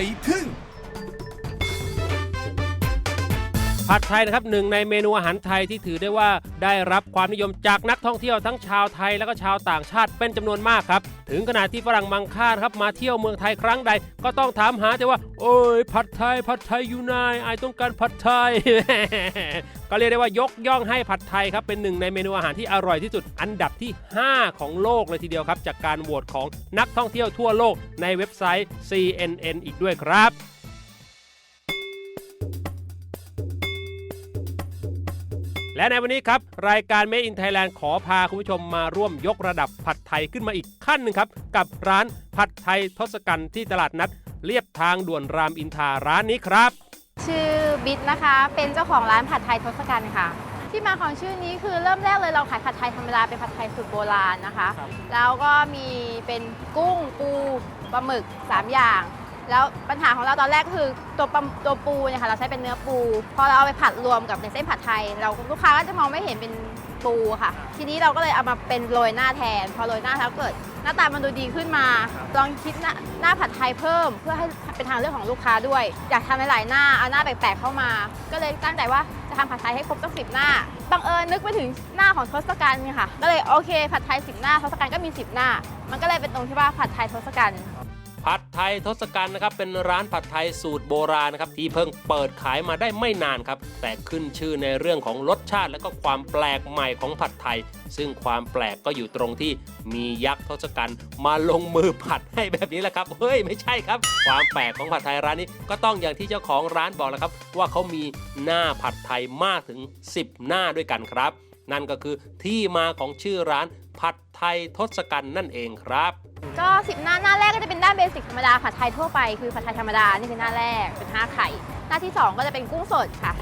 ยทึ่ง ผัดไทยนะครับหนึ่งในเมนูอาหารไทยที่ถือได้ว่าได้รับความนิยมจากนักท่องเที่ยวทั้งชาวไทยและก็ชาวต่างชาติเป็นจำนวนมากครับ ถึงขนาดที่ฝรั่งมังค่าครับมาเที่ยวเมืองไทยครั้งใด ก็ต้องถามหาแต่ว่า โอ้ยผัดไทยผัดไทยอยู่ไหนไอต้องการผัดไทย ก็เรียกได้ว่ายกย่องให้ผัดไทยครับเป็นหนึ่งในเมนูอาหารที่อร่อยที่สุด อันดับที่ 5 ของโลกเลยทีเดียวครับ จากการโหวตของนักท่องเที่ยวทั่วโลกในเว็บไซต์ CNN อีกด้วยครับ และในวันนี้ครับ รายการ Made in Thailand ขอพาคุณผู้ชมมาร่วมยกระดับผัดไทยขึ้นมาอีกขั้นหนึ่งครับ กับร้านผัดไทยทศกัณฐ์ที่ตลาดนัดเรียบทางด่วนรามอินทราร้านนี้ครับ ชื่อบิ๊ทนะคะ เป็นเจ้าของร้านผัดไทยทศกัณฐ์ค่ะ ที่มาของชื่อนี้คือเริ่มแรกเลยเราขายผัดไทยธรรมดาเป็นผัดไทยสูตรโบราณนะคะ แล้วก็มีเป็นกุ้งปูปลาหมึก 3 อย่าง แล้วปัญหาของเราตอนแรกก็คือตัวปลาตัวปูเนี่ยค่ะเราใช้เป็นเนื้อปู พอเราเอาไปผัดรวมกับในเส้นผัดไทย เราลูกค้าก็จะมองไม่เห็นเป็นปูค่ะ ทีนี้เราก็เลยเอามาเป็นโรยหน้าแทน พอโรยหน้าแล้วเกิด หน้าตามันดูดีขึ้นมา ลองคิดหน้าหน้าผัดไทยเพิ่ม เพื่อให้เป็นทางเลือกของลูกค้าด้วย อยากทำหลายๆหน้าเอาหน้าแปลกๆเข้ามา ก็เลยตั้งใจว่าจะทำผัดไทยให้ครบตั้งสิบหน้าบังเอิญนึกไปถึงหน้าของทศกัณฐ์ค่ะ ก็เลยโอเค ผัดไทยสิบหน้าทศกัณฐ์ก็มีสิบหน้า มันก็เลยเป็นตรงที่ว่าผัดไทยทศกัณฐ์ ผัดไทยทศกัณฐ์นะครับเป็นร้านผัดไทยสูตรโบราณนะครับที่เพิ่งเปิดขายมาได้ไม่นานครับแต่ขึ้นชื่อในเรื่องของรสชาติ และก็ความแปลกใหม่ของผัดไทย ซึ่งความแปลกก็อยู่ตรงที่มียักษ์ทศกัณฐ์มาลงมือผัดให้แบบนี้แหละครับเฮ้ยไม่ใช่ครับ ความแปลกของผัดไทยร้านนี้ก็ต้องอย่างที่เจ้าของร้านบอกแล้วครับ ว่าเขามีหน้าผัดไทยมากถึง 10 หน้าด้วยกันครับ นั่นก็คือที่มาของชื่อร้านผัดไทยทศกัณฐ์นั่นเองครับ ก็สิบหน้าหน้าแรกก็จะเป็นด้านเบสิกธรรมดาผัดไทยทั่วไปคือผัดไทยธรรมดานี่คือหน้าแรกเป็นห้าไข่ หน้าที่สองก็จะเป็นกุ้งสดค่ะ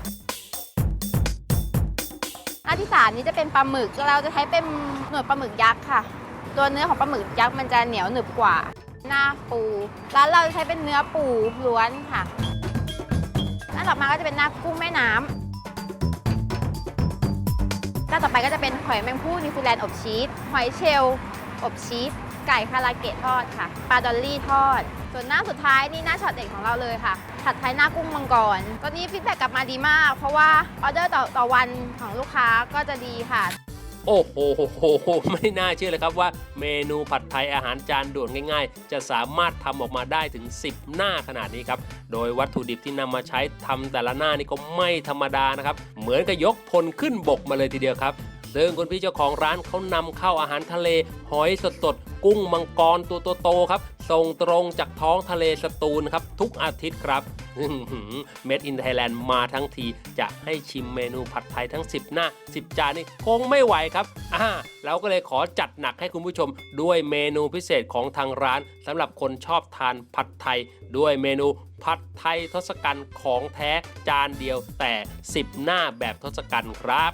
หน้าที่สามนี้จะเป็นปลาหมึกเราจะใช้เป็นหนวดปลาหมึกยักษ์ค่ะ ตัวเนื้อของปลาหมึกยักษ์มันจะเหนียวหนึบกว่า หน้าปูร้านเราจะใช้เป็นเนื้อปูล้วนค่ะหน้าต่อมาก็จะเป็นหน้ากุ้งแม่น้ำ หน้าต่อไปก็จะเป็นหอยแมงผู้นิวซีแลนด์อบชีสหอยเชลล์อบชีสไก่คาราเกะทอดค่ะปลาดอลลี่ทอด ส่วนหน้าสุดท้ายนี่หน้าช็อตเด็ดของเราเลยค่ะ ผัดไทยหน้ากุ้งมังกรตอนนี้ฟีดแบ็กกลับมาดีมาก เพราะว่าออเดอร์ต่อต่อวันของลูกค้าก็จะดีค่ะ โอ้โหไม่น่าเชื่อเลยครับว่าเมนูผัดไทยอาหารจานด่วนง่าย ๆ จะสามารถทำออกมาได้ถึง 10 หน้าขนาดนี้ครับ โดยวัตถุดิบที่นำมาใช้ทำแต่ละหน้านี่ก็ไม่ธรรมดานะครับ เหมือนกับยกพลขึ้นบกมาเลยทีเดียวครับซึ่งคุณพี่เจ้าของร้านเขานำเข้าอาหารทะเล หอยสดๆ กุ้งมังกรตัวโตๆครับ ส่งตรงจากท้องทะเลสตูลครับ ทุกอาทิตย์ครับเม็ดอินไทยแลนด์มาทั้งที จะให้ชิมเมนูผัดไทยทั้ง 10 หน้า 10 จานนี่คงไม่ไหวครับอ่าเราก็เลยขอจัดหนักให้คุณผู้ชม ด้วยเมนูพิเศษของทางร้านสำหรับคนชอบทานผัดไทย ด้วยเมนูผัดไทยทศกัณฐ์ของแท้จานเดียวแต่ 10 หน้าแบบทศกัณฐ์ครับ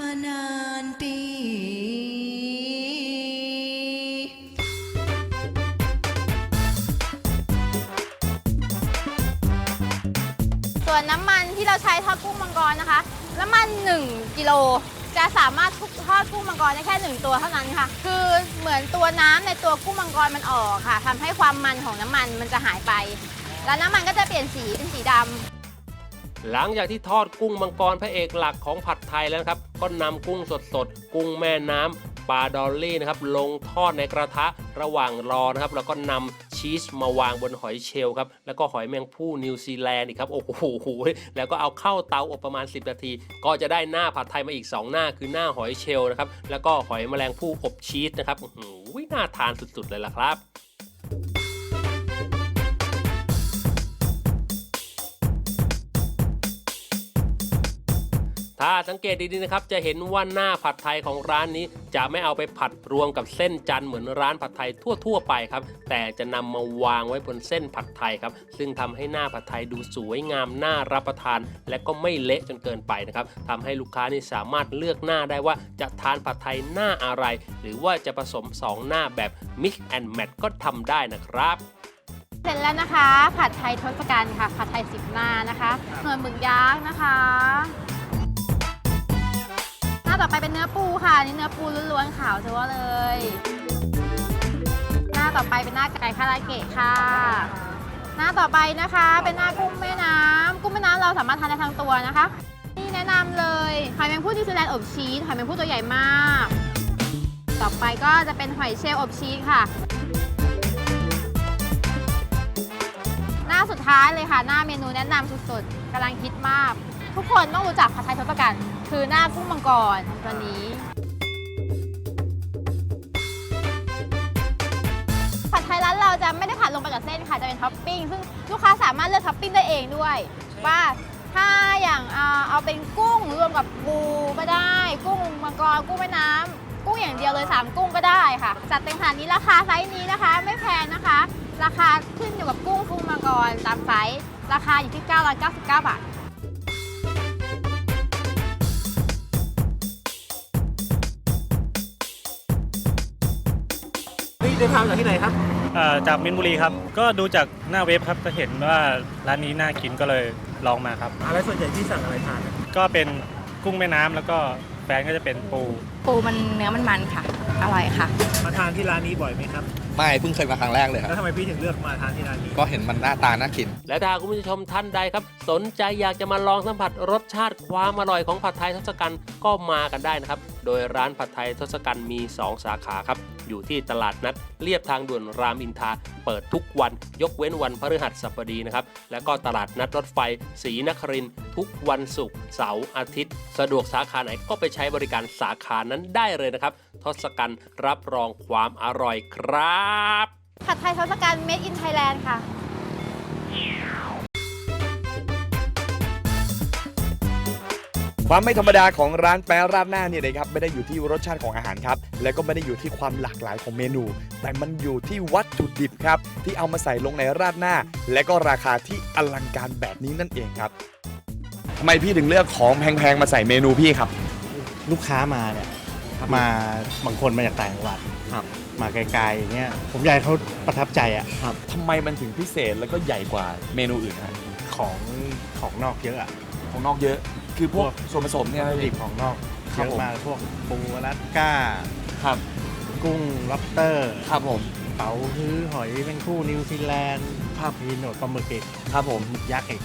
มานานปี ส่วนน้ำมันที่เราใช้ทอดกุ้งมังกรนะคะ น้ำมัน 1กิโลจะสามารถทอดกุ้งมังกรได้แค่ 1 ตัวเท่านั้นค่ะ คือเหมือนตัวน้ำในตัวกุ้งมังกรมันออกค่ะทำให้ความมันของน้ำมันมันจะหายไป แล้วน้ำมันก็จะเปลี่ยนสีเป็นสีดำ หลังจากที่ทอดกุ้งมังกรพระเอกหลักของผัดไทยแล้วนะครับ ก็นำกุ้งสดๆ กุ้งแม่น้ำปลาดอลลี่นะครับลงทอดในกระทะระหว่างรอนะครับแล้วก็นำชีสมาวางบนหอยเชลล์ครับแล้วก็หอยแมงผู้นิวซีแลนด์อีกครับโอ้โหแล้วก็เอาเข้าเตาอบประมาณ 10 นาที ก็จะได้หน้าผัดไทยมาอีก 2 หน้าคือหน้าหอยเชลล์นะครับแล้วก็หอยแมลงผู้อบชีสนะครับโอ้โหน่าทานสุดๆเลยล่ะครับ ถ้าสังเกตดีๆนะครับจะเห็นว่าหน้าผัดไทยของร้านนี้ จะไม่เอาไปผัดรวมกับเส้นจันเหมือนร้านผัดไทยทั่ว ๆ ไปครับแต่จะนำมาวางไว้บนเส้นผัดไทยครับซึ่งทำให้หน้าผัดไทยดูสวยงามน่ารับประทาน และก็ไม่เละจนเกินไปนะครับทำให้ลูกค้านี่สามารถเลือกหน้าได้ว่าจะทานผัดไทยหน้าอะไร หรือว่าจะผสมสองหน้าแบบ mix and match ก็ทำได้นะครับเสร็จแล้วนะคะ ผัดไทยทศกัณฐ์ค่ะ ผัดไทยสิบหน้านะคะเนื้อหมึกยักษ์นะคะ ต่อไปเป็นเนื้อปูค่ะนี่เนื้อปูล้วนๆขาวเจ้าเลย หน้าต่อไปเป็นหน้าไก่คาราเกะค่ะ หน้าต่อไปนะคะ เป็นหน้ากุ้งแม่น้ำกุ้งแม่น้ำเราสามารถทานได้ทั้งตัวนะคะ นี่แนะนำเลยหอยแมงผู้นิวซีแลนด์อบชีสหอยแมงผู้ตัวใหญ่มาก ต่อไปก็จะเป็นหอยเชลล์อบชีสค่ะ หน้าสุดท้ายเลยค่ะ หน้าเมนูแนะนำสุดๆกำลังฮิตมาก ทุกคนต้องรู้จักผัดไทยทศกัณฐ์คือหน้ากุ้งมังกรตัวนี้ผัดไทยร้านเราจะไม่ได้ผัดลงไปกับเส้นค่ะจะเป็นท็อปปิ้งซึ่งลูกค้าสามารถเลือกท็อปปิ้งได้เองด้วย ว่าถ้าอย่างเอาเอาเป็นกุ้งรวมกับปูก็ได้ กุ้งมังกรกุ้งแม่น้ำกุ้งอย่างเดียวเลย 3 กุ้งก็ได้ค่ะ จัดเต็มขนาดนี้ราคาไซส์นี้นะคะ ไม่แพงนะคะ ราคาขึ้นอยู่กับกุ้งกุ้งมังกรตามไซส์ราคาอยู่ที่ 999 บาท นี่เดินทางจากที่ไหนครับเอ่อจากมินบุรีครับ ก็ดูจากหน้าเว็บครับจะเห็นว่าร้านนี้น่ากินก็เลยลองมาครับ อะไรส่วนใหญ่ที่สั่งอะไรทานก็เป็นกุ้งแม่น้ำแล้วก็แฟนก็จะเป็นปู ปูมันเนื้อมันมันค่ะ อร่อยค่ะ มาทานที่ร้านนี้บ่อยไหมครับ ไม่เพิ่งเคยมาครั้งแรกเลยคแล้รัวบทำไมพี่ถึงเลือกมาทานที่ร้านนี้ ก็เห็นมันหน้าตาน่ากิน และถ้าคุณผู้ชมท่านใดครับ สนใจอยากจะมาลองสัมผัสรสชาติความอร่อยของผัดไทยทศกัณฐ์ก็มากันได้นะครับ โดยร้านผัดไทยทศกัณฐ์มี 2 สาขาครับ อยู่ที่ตลาดนัดเรียบทางด่วนรามอินทราเปิดทุกวันยกเว้นวันพฤหัสบดีนะครับ แล้วก็ตลาดนัดรถไฟศรีนครินทุกวันศุกร์เสาร์อาทิตย์ สะดวกสาขาไหนก็ไปใช้บริการสาขานั้นได้เลยนะครับทศกัณฐ์รับรองความอร่อยครับ ผัดไทยทศกัณฐ์ made in Thailand ค่ะ ความไม่ธรรมดาของร้านแปรราดหน้าเนี่ยนะครับไม่ได้อยู่ที่รสชาติของอาหารครับ และก็ไม่ได้อยู่ที่ความหลากหลายของเมนู แต่มันอยู่ที่วัตถุดิบครับ ที่เอามาใส่ลงในราดหน้า และก็ราคาที่อลังการแบบนี้นั่นเองครับทำไมพี่ถึงเลือกของแพงๆมาใส่เมนูพี่ครับ ลูกค้ามาเนี่ยมาบางคนมาจากต่างจังหวัดครับมาไกลๆอย่างเงี้ยผมอยากให้เขาประทับใจอะทำไมมันถึงพิเศษแล้วก็ใหญ่กว่าเมนูอื่นฮะของของนอกเยอะอะของนอกเยอะ คือพวกส่วนผสมเนี่ยวัตนะถุดิพี่บของนอกคเยรับอะผมมากพวกปูอลาสก้า ครับกุ้งล็อบสเตอร์ ครับผมเป๋าฮื้อหอยเป็นคู่นิวซีแลนด์ครับมีหนวดปลาหมึกอีกครับผมหมึกยักษ์อีก